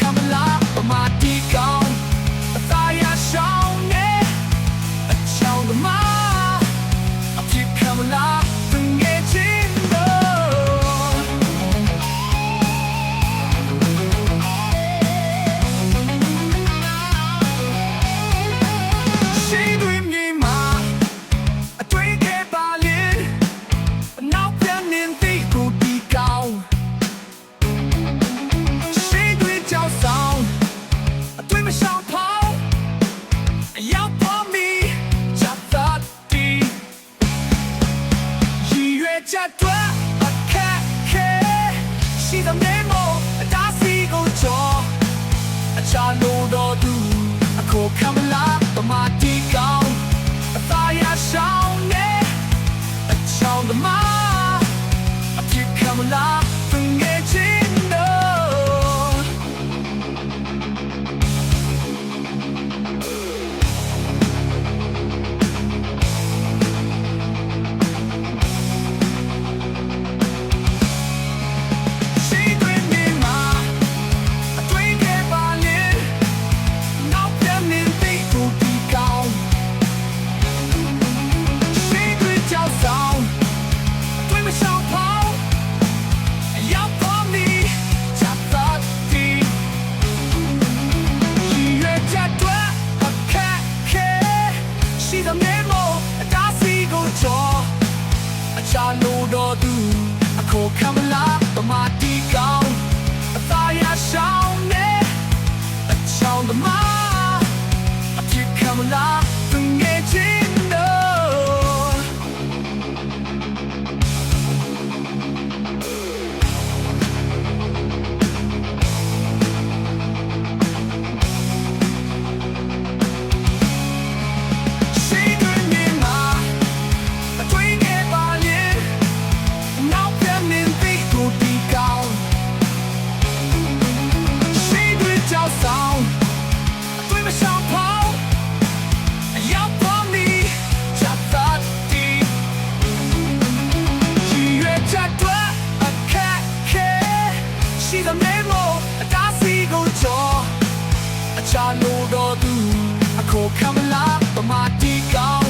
come alive, but my dick gone. ကိုခံမလားပမာတီကောင်းအသာရဆောင်နေအချောင်းသမားအဖြစ်ခံမလား will not ချနိုးတော်သူအခေါ်ခံမလားပမာတီကောင်း